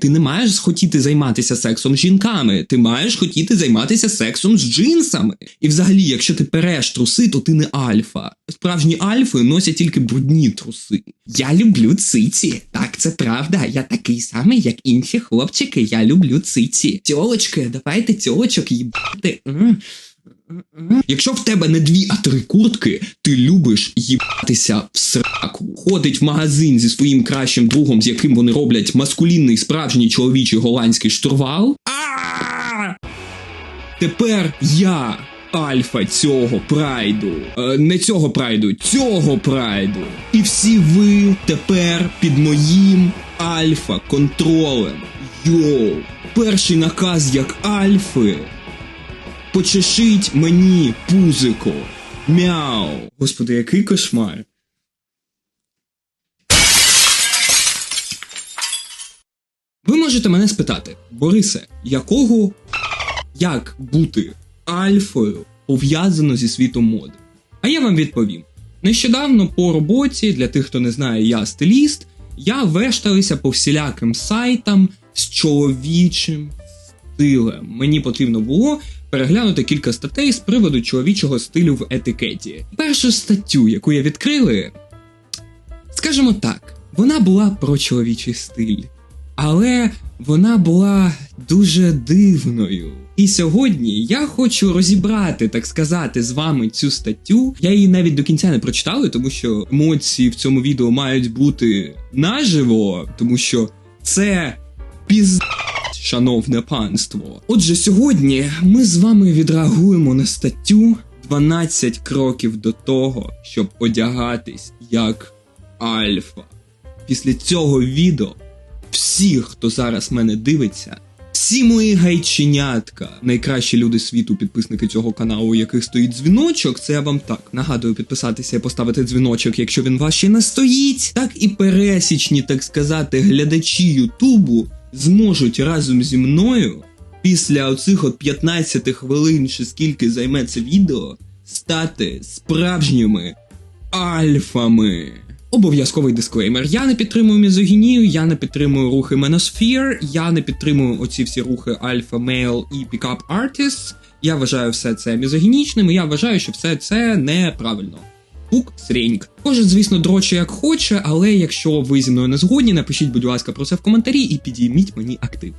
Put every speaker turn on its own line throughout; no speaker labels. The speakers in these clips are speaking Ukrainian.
Ти не маєш хотіти займатися сексом з жінками, ти маєш хотіти займатися сексом з джинсами. І взагалі, якщо ти переш труси, то ти не альфа. Справжні альфи носять тільки брудні труси. Я люблю циці. Так, це правда. Я такий самий, як інші хлопчики. Я люблю циці. Тьолочки, давайте тьолочок їбати. Якщо в тебе не дві, а три куртки, ти любиш їбатися в сраку. Ходить в магазин зі своїм кращим другом, з яким вони роблять маскулінний справжній чоловічий голландський штурвал. А! Тепер я альфа цього прайду. Е, не цього прайду, цього прайду. І всі ви тепер під моїм альфа контролем. Йоу! Перший наказ як альфи. Почешіть мені пузико. Мяу. Господи, який кошмар. Ви можете мене спитати, Борисе, якого як бути альфою пов'язано зі світом моди? А я вам відповім: нещодавно по роботі, для тих, хто не знає, я стиліст, я вешталися по всіляким сайтам з чоловічим стилем. Мені потрібно було переглянути кілька статей з приводу чоловічого стилю в етикеті. Першу статтю, яку я відкрили, скажімо так, вона була про чоловічий стиль. Але вона була дуже дивною. І сьогодні я хочу розібрати, так сказати, з вами цю статтю. Я її навіть до кінця не прочитав, тому що емоції в цьому відео мають бути наживо, тому що це піз... шановне панство. Отже, сьогодні ми з вами відреагуємо на статтю 12 кроків до того, щоб одягатись як альфа. Після цього відео всі, хто зараз мене дивиться, всі мої гайченятка, найкращі люди світу, підписники цього каналу, у яких стоїть дзвіночок, це я вам так нагадую підписатися і поставити дзвіночок, якщо він ваш ще не стоїть, так і пересічні, так сказати, глядачі Ютубу зможуть разом зі мною після оцих от 15 хвилин, чи скільки займе це відео, стати справжніми альфами. Обов'язковий дисклеймер. Я не підтримую мізогінію, я не підтримую рухи Меносфір, я не підтримую оці всі рухи Альфа Мейл і Пікап Артіст. Я вважаю все це мізогінічним, і я вважаю, що все це неправильно. Пук сріньк. Кожен, звісно, дроче як хоче, але якщо ви зі мною не згодні, напишіть, будь ласка, про це в коментарі і підійміть мені актив.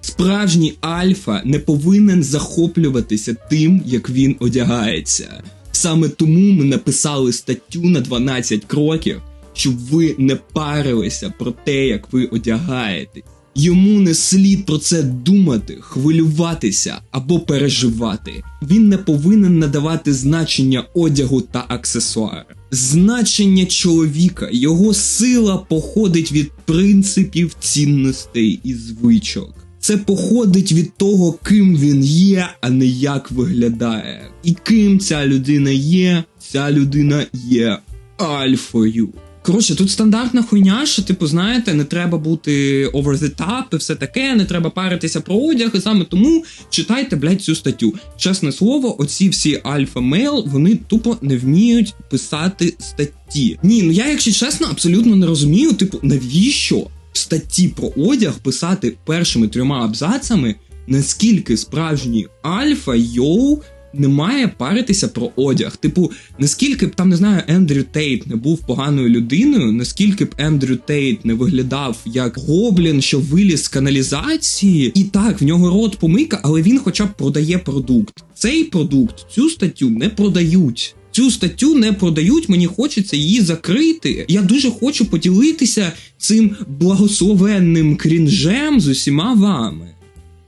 Справжній альфа не повинен захоплюватися тим, як він одягається. Саме тому ми написали статтю на 12 кроків, щоб ви не парилися про те, як ви одягаєтесь. Йому не слід про це думати, хвилюватися або переживати. Він не повинен надавати значення одягу та аксесуарам. Значення чоловіка, його сила походить від принципів цінностей і звичок. Це походить від того, ким він є, а не як виглядає. І ким ця людина є, ця людина є альфою. Коротше, тут стандартна хуйня, що, типу, знаєте, не треба бути over the top і все таке, не треба паритися про одяг, і саме тому читайте, блядь, цю статтю. Чесне слово, оці всі альфа-мейл, вони тупо не вміють писати статті. Ні, ну я, якщо чесно, абсолютно не розумію, типу, навіщо в статті про одяг писати першими трьома абзацами, наскільки справжній альфа йоу не має паритися про одяг. Типу, наскільки б там не знаю, Ендрю Тейт не був поганою людиною, наскільки б Ендрю Тейт не виглядав як гоблін, що виліз з каналізації, і так в нього рот помийка, але він хоча б продає продукт. Цей продукт, цю статтю не продають. Цю статтю не продають, мені хочеться її закрити. Я дуже хочу поділитися цим благословенним крінжем з усіма вами.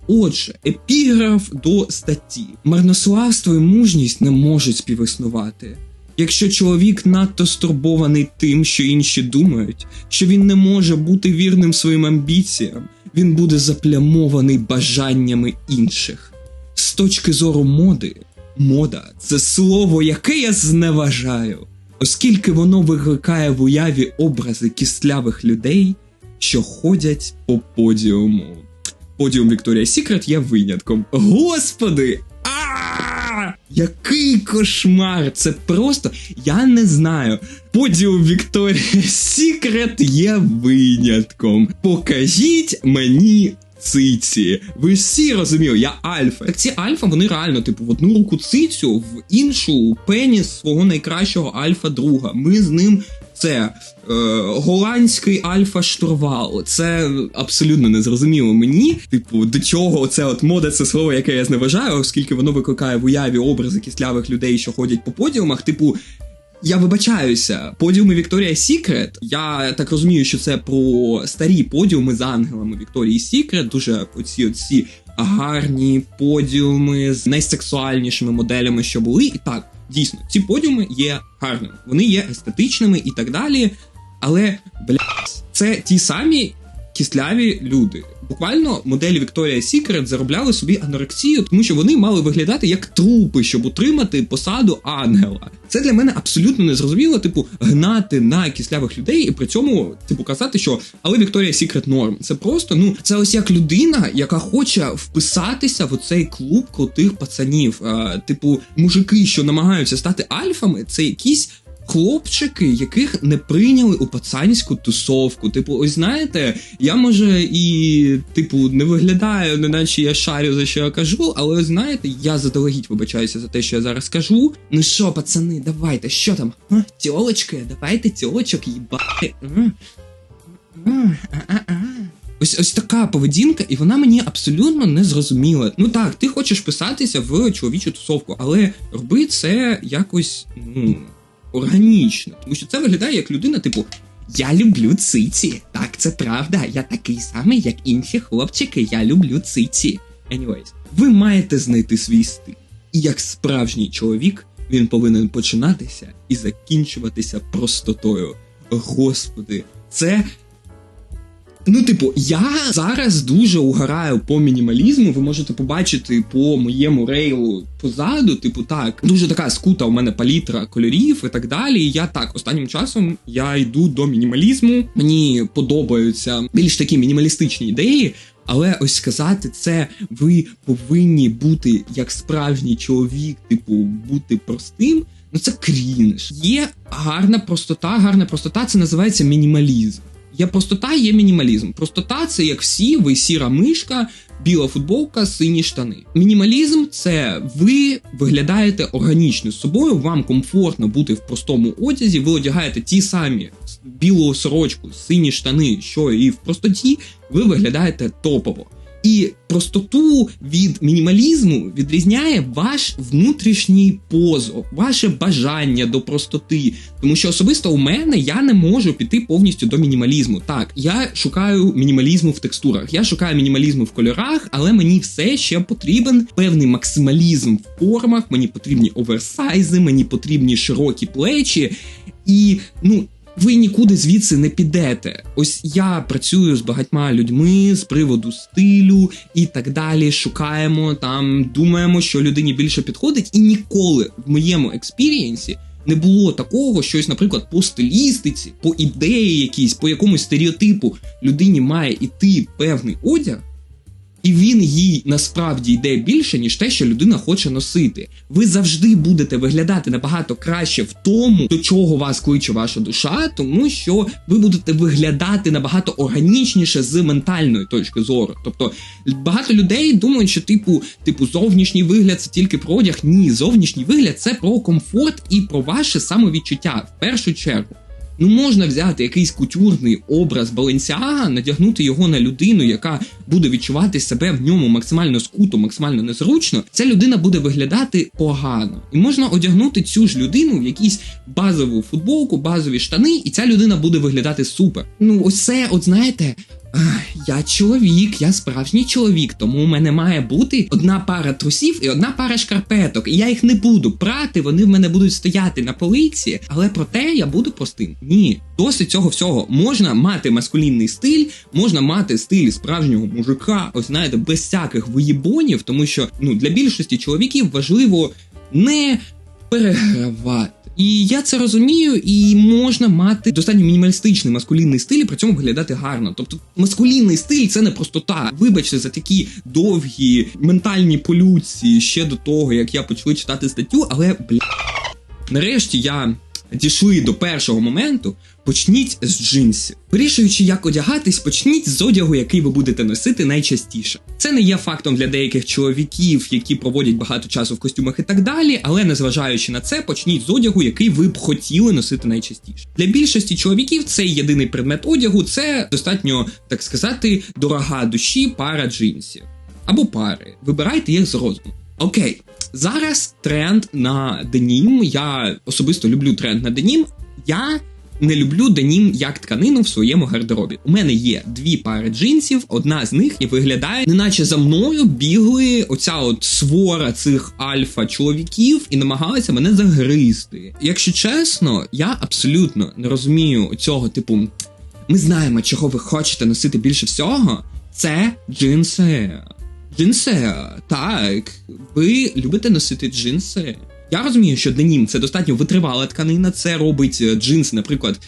Отже, епіграф до статті: марнославство і мужність не можуть співіснувати. Якщо чоловік надто стурбований тим, що інші думають, що він не може бути вірним своїм амбіціям, він буде заплямований бажаннями інших. З точки зору моди, мода це слово, яке я зневажаю, оскільки воно викликає в уяві образи кістлявих людей, що ходять по подіуму. Подіум Вікторія Сікрет є винятком. Господи! Який кошмар! Це просто я не знаю. Подіум Вікторія Сікрет є винятком. Покажіть мені. Циці, ви всі розуміли, я альфа. Так ці альфа, вони реально, типу, в одну руку цицю, в іншу пеніс свого найкращого альфа-друга. Ми з ним це е, голландський альфа-штурвал. Це абсолютно незрозуміло мені. Типу, до чого це от мода, це слово, яке я зневажаю, оскільки воно викликає в уяві образи кислявих людей, що ходять по подіумах. Типу, я вибачаюся, подіуми Вікторія Сікрет. Я так розумію, що це про старі подіуми з ангелами Вікторії Сікрет. Дуже оці оці гарні подіуми з найсексуальнішими моделями, що були. І так, дійсно, ці подіуми є гарними, вони є естетичними і так далі. Але бля, це ті самі кисляві люди. Буквально моделі Вікторія Сікрет заробляли собі анорексію, тому що вони мали виглядати як трупи, щоб утримати посаду ангела. Це для мене абсолютно незрозуміло, типу, гнати на кислявих людей і при цьому типу казати, що але Вікторія Сікрет норм. Це просто ну це ось як людина, яка хоче вписатися в цей клуб крутих пацанів. А, типу, мужики, що намагаються стати альфами, це якісь хлопчики, яких не прийняли у пацанську тусовку. Типу, ось знаєте, я може і, типу, не виглядаю, неначе я шарю за що я кажу, але ось знаєте, я заделегідь вибачаюся за те, що я зараз кажу. Ну що, пацани, давайте, що там? А, давайте тьолочок їбати. Ось ось така поведінка, і вона мені абсолютно не зрозуміла. Ну так, ти хочеш писатися в чоловічу тусовку, але роби це якось ну органічно, тому що це виглядає як людина, типу. Я люблю циці. Так, це правда. Я такий самий, як інші хлопчики. Я люблю циці. Anyways, ви маєте знайти свій стиль. І як справжній чоловік, він повинен починатися і закінчуватися простотою. Господи, це Ну, типу, я зараз дуже угораю по мінімалізму. Ви можете побачити по моєму рейлу позаду, типу, так, дуже така скута у мене палітра кольорів і так далі. І я так останнім часом я йду до мінімалізму. Мені подобаються більш такі мінімалістичні ідеї. Але ось сказати це, ви повинні бути як справжній чоловік, типу, бути простим. Ну це крінж. Є гарна простота, гарна простота. Це називається мінімалізм. Є простота, є мінімалізм. Простота це як всі, ви сіра мишка, біла футболка, сині штани. Мінімалізм це ви виглядаєте органічно з собою. Вам комфортно бути в простому одязі. Ви одягаєте ті самі білу сорочку, сині штани, що і в простоті. Ви виглядаєте топово. І простоту від мінімалізму відрізняє ваш внутрішній позов, ваше бажання до простоти. Тому що особисто у мене я не можу піти повністю до мінімалізму. Так, я шукаю мінімалізму в текстурах, я шукаю мінімалізму в кольорах, але мені все ще потрібен певний максималізм в формах. Мені потрібні оверсайзи, мені потрібні широкі плечі. І ну ви нікуди звідси не підете. Ось я працюю з багатьма людьми з приводу стилю і так далі. Шукаємо там, думаємо, що людині більше підходить, і ніколи в моєму експірієнсі. Не було такого, щось, наприклад, по стилістиці, по ідеї якійсь, по якомусь стереотипу людині має іти певний одяг, і він їй насправді йде більше, ніж те, що людина хоче носити. Ви завжди будете виглядати набагато краще в тому, до чого вас кличе ваша душа, тому що ви будете виглядати набагато органічніше з ментальної точки зору. Тобто багато людей думають, що типу, типу, зовнішній вигляд це тільки про одяг. Ні, зовнішній вигляд це про комфорт і про ваше самовідчуття в першу чергу. Ну можна взяти якийсь кутюрний образ Баленсіага, надягнути його на людину, яка буде відчувати себе в ньому максимально скуто, максимально незручно. Ця людина буде виглядати погано, і можна одягнути цю ж людину в якісь базову футболку, базові штани, і ця людина буде виглядати супер. Ну, ось це, от знаєте, я чоловік, я справжній чоловік, тому у мене має бути одна пара трусів і одна пара шкарпеток. І я їх не буду прати, вони в мене будуть стояти на полиці, але проте я буду простим. Ні, досить цього всього можна мати маскулінний стиль, можна мати стиль справжнього мужика, ось знаєте, без всяких виїбонів, тому що ну для більшості чоловіків важливо не перегравати. І я це розумію, і можна мати достатньо мінімалістичний маскулінний стиль, і при цьому виглядати гарно. Тобто, маскулінний стиль це не простота. Вибачте за такі довгі ментальні полюції ще до того, як я почав читати статтю, але бля. Нарешті я дійшли до першого моменту. Почніть з джинсів. Вирішуючи, як одягатись, почніть з одягу, який ви будете носити найчастіше. Це не є фактом для деяких чоловіків, які проводять багато часу в костюмах і так далі, але незважаючи на це, почніть з одягу, який ви б хотіли носити найчастіше. Для більшості чоловіків цей єдиний предмет одягу це достатньо, так сказати, дорога душі пара джинсів або пари. Вибирайте їх з розуму. Окей, зараз тренд на денім. Я особисто люблю тренд на денім. Я не люблю денім як тканину в своєму гардеробі. У мене є дві пари джинсів, одна з них і виглядає, неначе за мною бігли оця от свора цих альфа-чоловіків і намагалися мене загризти. Якщо чесно, я абсолютно не розумію цього типу. Ми знаємо, чого ви хочете носити більше всього. Це джинси. Джинси, так, ви любите носити джинси. Я розумію, що денім це достатньо витривала тканина, це робить е, джинс, наприклад,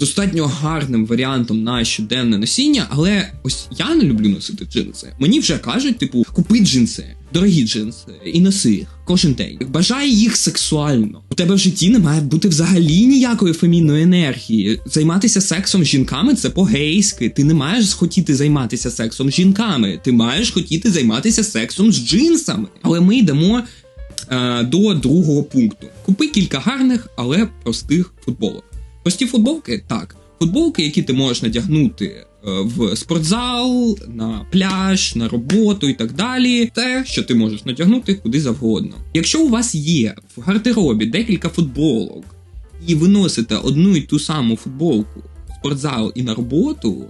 достатньо гарним варіантом на щоденне носіння, але ось я не люблю носити джинси. Мені вже кажуть, типу, купи джинси, дорогі джинси, і носи їх кожен день. Бажай їх сексуально. У тебе в житті не має бути взагалі ніякої фемінної енергії. Займатися сексом з жінками це по-гейськи. Ти не маєш хотіти займатися сексом з жінками. Ти маєш хотіти займатися сексом з джинсами. Але ми йдемо. Е, до другого пункту. Купи кілька гарних, але простих футболок. Прості футболки так. Футболки, які ти можеш надягнути в спортзал, на пляж, на роботу і так далі. Те, що ти можеш надягнути куди завгодно. Якщо у вас є в гардеробі декілька футболок, і ви носите одну і ту саму футболку в спортзал і на роботу,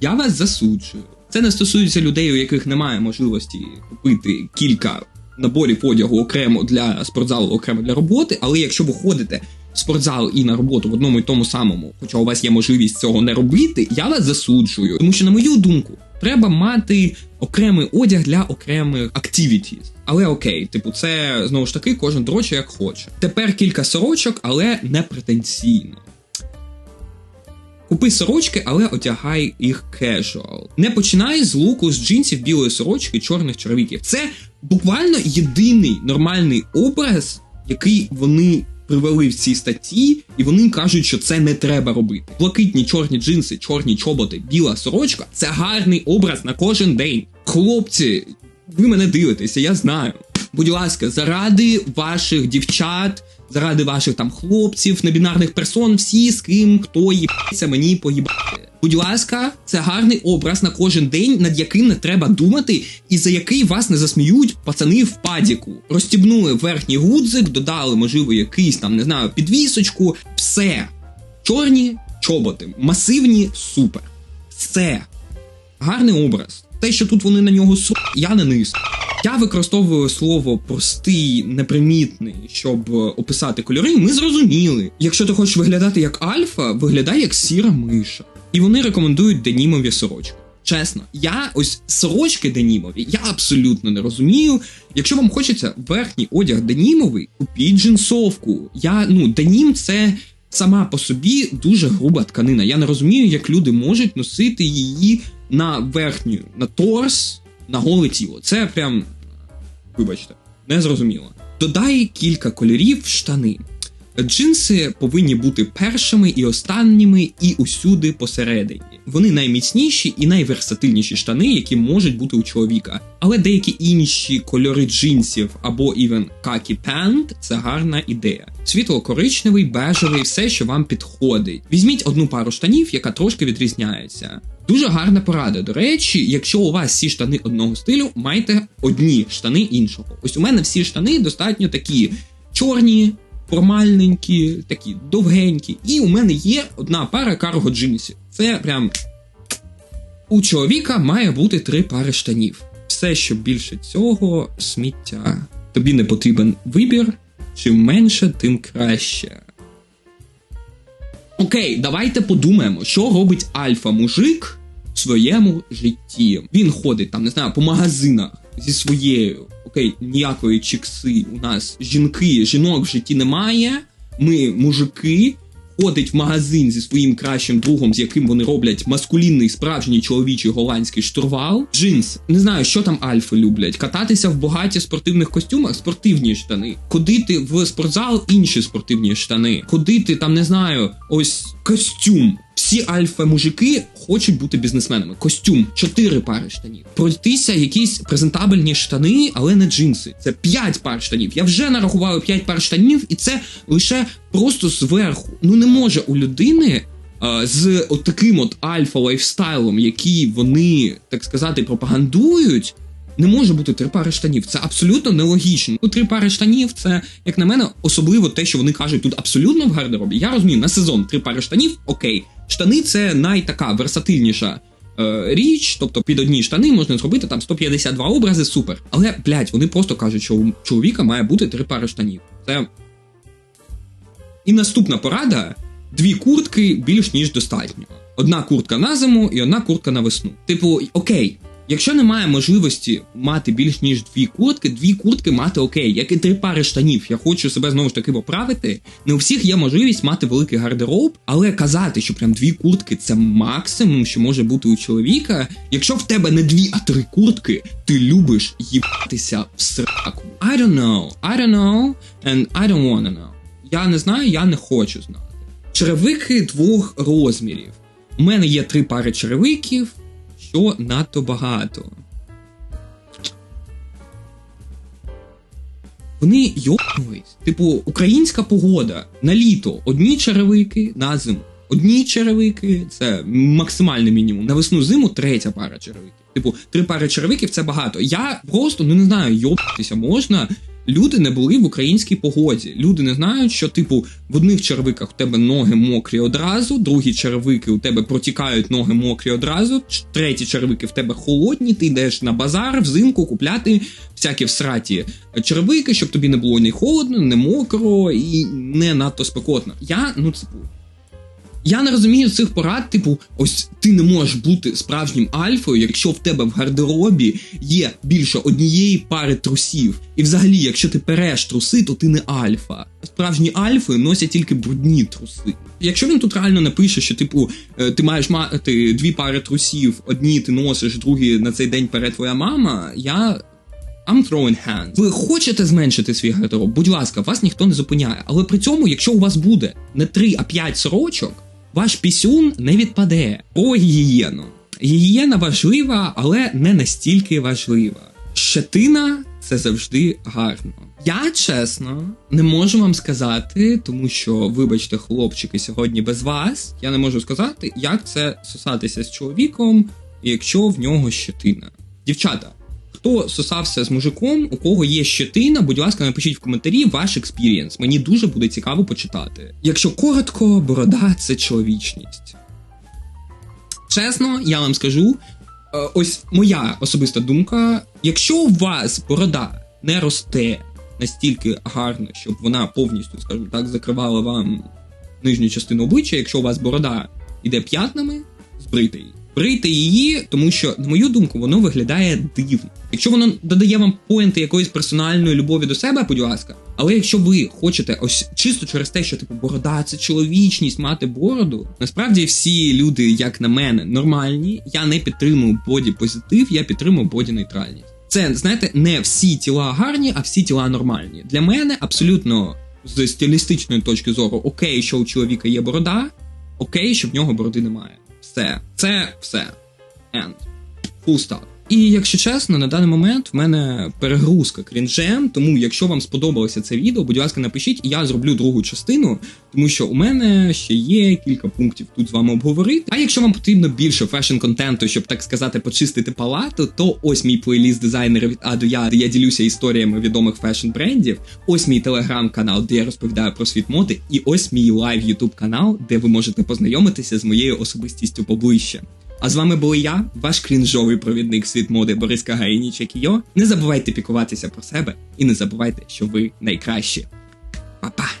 я вас засуджую. Це не стосується людей, у яких немає можливості купити кілька наборів одягу окремо для спортзалу, окремо для роботи. Але якщо ви ходите спортзал і на роботу в одному і тому самому, хоча у вас є можливість цього не робити, я вас засуджую. Тому що, на мою думку, треба мати окремий одяг для окремих activities. Але окей, типу, це знову ж таки кожен дроче як хоче. Тепер кілька сорочок, але не претенційно. Купи сорочки, але одягай їх casual. Не починай з луку з джинсів білої сорочки, чорних чоловіків. Це буквально єдиний нормальний образ, який вони привели в цій статті, і вони кажуть, що це не треба робити. Блакитні чорні джинси, чорні чоботи, біла сорочка це гарний образ на кожен день. Хлопці, ви мене дивитеся, я знаю. Будь ласка, заради ваших дівчат, заради ваших там хлопців, небінарних персон, всі з ким хто їбається мені поїбати. Будь ласка, це гарний образ на кожен день, над яким не треба думати, і за який вас не засміють пацани в падіку. Розстібнули верхній гудзик, додали, можливо, якийсь там, не знаю, підвісочку. Все. Чорні чоботи, масивні, супер. Все. Гарний образ. Те, що тут вони на нього су, я не низу. Я використовую слово простий, непримітний, щоб описати кольори. Ми зрозуміли. Якщо ти хочеш виглядати як альфа, виглядай як сіра миша. І вони рекомендують денімові сорочки. Чесно, я ось сорочки денімові, я абсолютно не розумію. Якщо вам хочеться верхній одяг денімовий, купіть джинсовку. Я ну денім це сама по собі дуже груба тканина. Я не розумію, як люди можуть носити її на верхню, на торс, на голе тіло. Це прям, вибачте, не зрозуміло. Додай кілька кольорів в штани. Джинси повинні бути першими і останніми, і усюди посередині. Вони найміцніші і найверсатильніші штани, які можуть бути у чоловіка. Але деякі інші кольори джинсів або івен какі пент це гарна ідея. Світло-коричневий, бежевий, все, що вам підходить. Візьміть одну пару штанів, яка трошки відрізняється. Дуже гарна порада. До речі, якщо у вас всі штани одного стилю, майте одні штани іншого. Ось у мене всі штани достатньо такі чорні формальненькі, такі довгенькі. І у мене є одна пара карго джинсів. Це прям у чоловіка має бути три пари штанів. Все, що більше цього, сміття. Тобі не потрібен вибір. Чим менше, тим краще. Окей, давайте подумаємо, що робить альфа-мужик в своєму житті. Він ходить там, не знаю, по магазинах зі своєю окей, ніякої чікси у нас жінки, жінок в житті немає. ми мужики. Ходить в магазин зі своїм кращим другом, з яким вони роблять маскулінний справжній чоловічий голландський штурвал. Джинс, не знаю, що там альфи люблять. Кататися в богаті спортивних костюмах, спортивні штани. Ходити в спортзал, інші спортивні штани. Ходити там, не знаю, ось костюм. Всі альфа-мужики хочуть бути бізнесменами. Костюм, чотири пари штанів. Пройтися якісь презентабельні штани, але не джинси. Це п'ять пар штанів. Я вже нарахував п'ять пар штанів, і це лише просто зверху. Ну не може у людини. З от таким от альфа-лайфстайлом, який вони, так сказати, пропагандують, не може бути три пари штанів. Це абсолютно нелогічно. Ну, три пари штанів це, як на мене, особливо те, що вони кажуть тут абсолютно в гардеробі. Я розумію, на сезон три пари штанів, окей. Штани це найтака версатильніша е, річ, тобто під одні штани можна зробити там 152 образи, супер. Але, блядь, вони просто кажуть, що у чоловіка має бути три пари штанів. Це. І наступна порада: дві куртки більш ніж достатньо. Одна куртка на зиму і одна куртка на весну. Типу, окей, якщо немає можливості мати більш ніж дві куртки, дві куртки мати окей, як і три пари штанів. Я хочу себе знову ж таки поправити. Не у всіх є можливість мати великий гардероб, але казати, що прям дві куртки це максимум, що може бути у чоловіка. Якщо в тебе не дві, а три куртки, ти любиш їбатися в сраку. I don't know, I don't know, and I don't wanna know. Я не знаю, я не хочу знати. Черевики двох розмірів. У мене є три пари черевиків, що надто багато. Вони йобнулись. Типу, українська погода на літо одні черевики, на зиму. Одні черевики це максимальний мінімум. На весну зиму третя пара черевиків. Типу, три пари черевиків це багато. Я просто ну не знаю, йобатися можна. Люди не були в українській погоді. Люди не знають, що, типу, в одних черевиках у тебе ноги мокрі одразу, другі черевики у тебе протікають ноги мокрі одразу, треті черевики в тебе холодні, ти йдеш на базар взимку купляти всякі всраті черевики, щоб тобі не було ні холодно, не мокро і не надто спекотно. Я, ну, типу, я не розумію цих порад, типу, ось ти не можеш бути справжнім альфою, якщо в тебе в гардеробі є більше однієї пари трусів. І взагалі, якщо ти переш труси, то ти не альфа. Справжні альфи носять тільки брудні труси. Якщо він тут реально напише, що типу е, ти маєш мати дві пари трусів, одні ти носиш, другі на цей день пере твоя мама, я. I'm throwing hands. Ви хочете зменшити свій гардероб? Будь ласка, вас ніхто не зупиняє. Але при цьому, якщо у вас буде не 3, а 5 сорочок, ваш пісюн не відпаде. О, гігієну. Гігієна важлива, але не настільки важлива. Щетина це завжди гарно. Я чесно не можу вам сказати, тому що, вибачте, хлопчики, сьогодні без вас. Я не можу сказати, як це сосатися з чоловіком, якщо в нього щетина. Дівчата, Хто сосався з мужиком, у кого є щетина, будь ласка, напишіть в коментарі ваш експірієнс. Мені дуже буде цікаво почитати. Якщо коротко, борода це чоловічність. Чесно, я вам скажу. е, Ось моя особиста думка: якщо у вас борода не росте настільки гарно, щоб вона повністю, скажімо так, закривала вам нижню частину обличчя, якщо у вас борода йде п'ятнами, збрийте її. Брийте її, тому що, на мою думку, воно виглядає дивно. Якщо воно додає вам поінти якоїсь персональної любові до себе, будь ласка. Але якщо ви хочете ось чисто через те, що типу борода, це чоловічність, мати бороду. Насправді всі люди, як на мене, нормальні. Я не підтримую боді позитив, я підтримую боді нейтральність. Це знаєте, не всі тіла гарні, а всі тіла нормальні. Для мене абсолютно з стилістичної точки зору окей, що у чоловіка є борода, окей, що в нього бороди немає. Все, це все. End. Full stop. І якщо чесно, на даний момент в мене перегрузка крінжем, тому якщо вам сподобалося це відео, будь ласка, напишіть, і я зроблю другу частину, тому що у мене ще є кілька пунктів тут з вами обговорити. А якщо вам потрібно більше фешн-контенту, щоб так сказати, почистити палату, то ось мій плейліст дизайнера від А до Я, де я ділюся історіями відомих фешн-брендів. Ось мій телеграм-канал, де я розповідаю про світ моди, і ось мій лайв ютуб канал, де ви можете познайомитися з моєю особистістю поближче. А з вами був я, ваш крінжовий провідник світ моди Борис Кагаїніч, як. Не забувайте пікуватися про себе і не забувайте, що ви найкращі. Па-па!